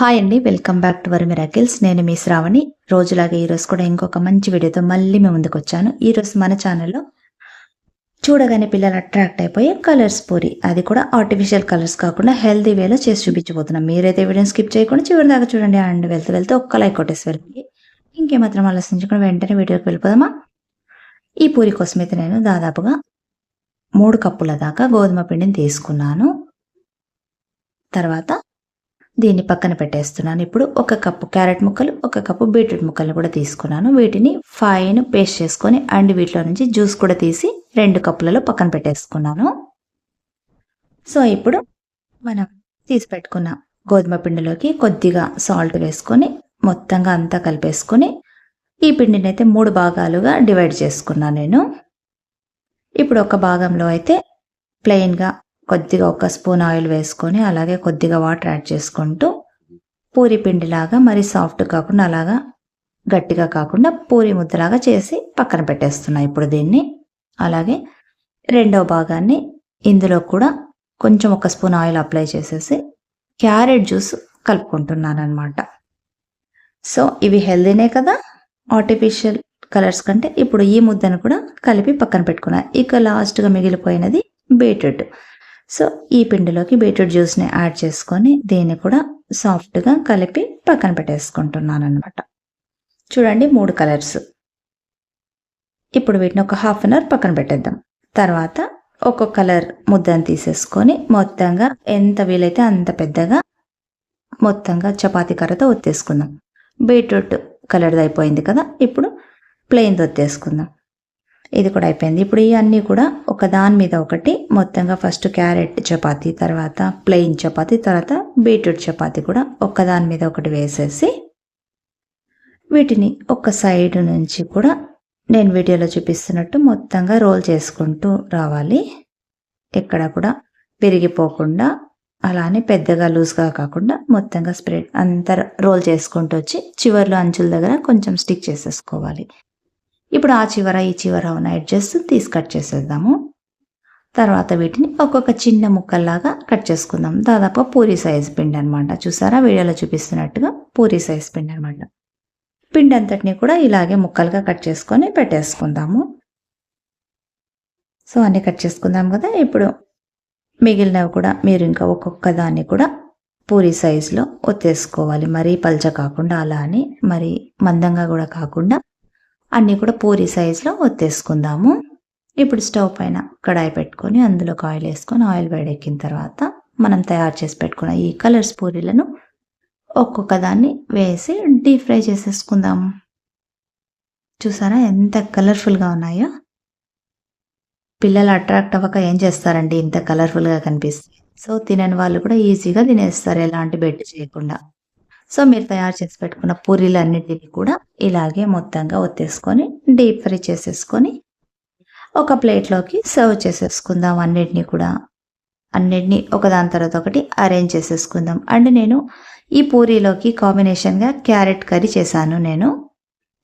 Hi అండి welcome back to our miracles నేను మీ శ్రావణి. రోజులాగే ఈరోజు కూడా ఇంకొక మంచి వీడియోతో మళ్ళీ మేము ముందుకు వచ్చాను. ఈరోజు మన ఛానల్లో చూడగానే పిల్లలు అట్రాక్ట్ అయిపోయే కలర్స్ పూరి. అది కూడా ఆర్టిఫిషియల్ కలర్స్ కాకుండా హెల్తీ వేలో చేసి చూపించబోతున్నాం. మీరైతే వీడియో స్కిప్ చేయకుండా చివరి దాకా చూడండి అండ్ వెళ్తూ వెళ్తే ఒక్క లైక్ కొట్టేసి వెళ్ళండి. ఇంకేమాత్రం ఆలోచించకుండా వెంటనే వీడియోకి వెళ్ళిపోదామా? ఈ పూరి కోసం అయితే నేను దాదాపుగా మూడు కప్పుల దాకా గోధుమ పిండిని తీసుకున్నాను. తర్వాత దీన్ని పక్కన పెట్టేస్తున్నాను. ఇప్పుడు ఒక కప్పు క్యారెట్ ముక్కలు ఒక కప్పు బీట్రూట్ ముక్కలు కూడా తీసుకున్నాను. వీటిని ఫైన్ పేస్ట్ చేసుకొని అండ్ వీటిలో నుంచి జ్యూస్ కూడా తీసి రెండు కప్పులలో పక్కన పెట్టేసుకున్నాను. సో ఇప్పుడు మనం తీసి పెట్టుకున్న గోధుమ పిండిలోకి కొద్దిగా సాల్ట్ వేసుకొని మొత్తంగా అంతా కలిపేసుకొని ఈ పిండిని అయితే మూడు భాగాలుగా డివైడ్ చేసుకున్నాను నేను. ఇప్పుడు ఒక భాగంలో అయితే ప్లెయిన్గా కొద్దిగా ఒక స్పూన్ ఆయిల్ వేసుకొని అలాగే కొద్దిగా వాటర్ యాడ్ చేసుకుంటూ పూరి పిండిలాగా మరి సాఫ్ట్ కాకుండా అలాగా గట్టిగా కాకుండా పూరి ముద్దలాగా చేసి పక్కన పెట్టేస్తున్నా ఇప్పుడు దీన్ని. అలాగే రెండవ భాగాన్ని ఇందులో కూడా కొంచెం ఒక స్పూన్ ఆయిల్ అప్లై చేసేసి క్యారెట్ జ్యూస్ కలుపుకుంటున్నాను అనమాట సో ఇవి హెల్దీనే కదా? ఆర్టిఫిషియల్ కలర్స్ కంటే ఇప్పుడు ఈ ముద్దను కూడా కలిపి పక్కన పెట్టుకున్నాను ఇక లాస్ట్గా మిగిలిపోయినది బీట్రూట్. సో ఈ పిండిలోకి బీట్రూట్ జ్యూస్ని యాడ్ చేసుకొని దీన్ని కూడా సాఫ్ట్గా కలిపి పక్కన పెట్టేసుకుంటున్నాను అనమాట చూడండి మూడు కలర్స్. ఇప్పుడు వీటిని ఒక హాఫ్ అన్ అవర్ పక్కన పెట్టేద్దాం. తర్వాత ఒక్కొక్క కలర్ ముద్దను తీసేసుకొని మొత్తంగా ఎంత వీలైతే అంత పెద్దగా మొత్తంగా చపాతీ కర్రతో ఒత్తేసుకుందాం. బీట్రూట్ కలర్ది అయిపోయింది కదా ఇప్పుడు ప్లెయిన్ది ఒత్తేసుకుందాం. ఇది కూడా అయిపోయింది. ఇప్పుడు ఈ అన్నీ కూడా ఒక దాని మీద ఒకటి మొత్తంగా ఫస్ట్ క్యారెట్ చపాతి తర్వాత ప్లెయిన్ చపాతి తర్వాత బీట్రూట్ చపాతి కూడా ఒక దాని మీద ఒకటి వేసేసి వీటిని ఒక సైడ్ నుంచి కూడా నేను వీడియోలో చూపిస్తున్నట్టు మొత్తంగా రోల్ చేసుకుంటూ రావాలి. ఎక్కడ కూడా విరిగిపోకుండా అలానే పెద్దగా లూజ్గా కాకుండా మొత్తంగా స్ప్రెడ్ అంతా రోల్ చేసుకుంటూ వచ్చి చివర్లో అంచుల దగ్గర కొంచెం స్టిక్ చేసేసుకోవాలి. ఇప్పుడు ఆ చివర ఈ చివర ఉన్న ఎడ్జెస్ తీసి కట్ చేసేద్దాము. తర్వాత వీటిని ఒక్కొక్క చిన్న ముక్కల్లాగా కట్ చేసుకుందాం. దాదాపు పూరి సైజ్ పిండి అనమాట చూసారా? వీడియోలో చూపిస్తున్నట్టుగా పూరి సైజ్ పిండి అనమాట పిండి అంతటిని కూడా ఇలాగే ముక్కలుగా కట్ చేసుకొని పెట్టేసుకుందాము. సో అన్నీ కట్ చేసుకుందాం కదా? ఇప్పుడు మిగిలినవి కూడా మీరు ఇంకా ఒక్కొక్క దాన్ని కూడా పూరి సైజులో ఒత్తేసుకోవాలి. మరీ పల్చ కాకుండా అలా అని మరి మందంగా కూడా కాకుండా అన్నీ కూడా పూరి సైజులో ఒత్తేసుకుందాము. ఇప్పుడు స్టవ్ పైన కడాయి పెట్టుకొని అందులోకి ఆయిల్ వేసుకొని ఆయిల్ వేడెక్కిన తర్వాత మనం తయారు చేసి పెట్టుకున్న ఈ కలర్స్ పూరీలను ఒక్కొక్క దాన్ని వేసి డీప్ ఫ్రై చేసేసుకుందాము. చూసారా ఎంత కలర్ఫుల్గా ఉన్నాయో? పిల్లలు అట్రాక్ట్ అవ్వక ఏం చేస్తారండి ఇంత కలర్ఫుల్గా కనిపిస్తుంది సో తినని వాళ్ళు కూడా ఈజీగా తినేస్తారు ఎలాంటి బెడ్ చేయకుండా. సో మీరు తయారు చేసి పెట్టుకున్న పూరీలన్నిటిని కూడా ఇలాగే మొత్తంగా ఒత్తేసుకొని డీప్ ఫ్రై చేసేసుకొని ఒక ప్లేట్లోకి సర్వ్ చేసేసుకుందాం. అన్నిటిని కూడా అన్నిటినీ ఒకదాని తర్వాత ఒకటి అరేంజ్ చేసేసుకుందాం. అండ్ నేను ఈ పూరీలోకి కాంబినేషన్గా క్యారెట్ కర్రీ చేశాను. నేను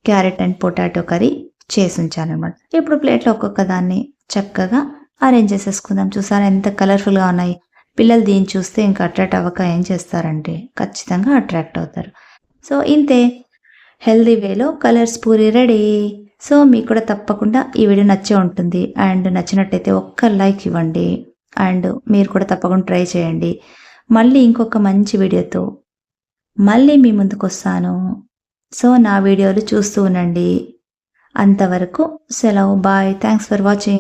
క్యారెట్ అండ్ పొటాటో కర్రీ చేసి ఉంచాను అనమాట ఇప్పుడు ప్లేట్లో ఒక్కొక్క దాన్ని చక్కగా అరేంజ్ చేసేసుకుందాం. చూసారా ఎంత కలర్ఫుల్గా ఉన్నాయి. పిల్లలు దీన్ని చూస్తే ఇంకా అట్రాక్ట్ అవ్వక ఏం చేస్తారంటే ఖచ్చితంగా అట్రాక్ట్ అవుతారు. సో ఇంతే. హెల్దీ వేలో కలర్స్ పూరి రెడీ. సో మీకు కూడా తప్పకుండా ఈ వీడియో నచ్చే ఉంటుంది. అండ్ నచ్చినట్టయితే ఒక్క లైక్ ఇవ్వండి. అండ్ మీరు కూడా తప్పకుండా ట్రై చేయండి. మళ్ళీ ఇంకొక మంచి వీడియోతో మళ్ళీ మీ ముందుకు వస్తాను. సో నా వీడియోలు చూస్తూ ఉండండి. అంతవరకు సెలవు. బాయ్. Thanks for watching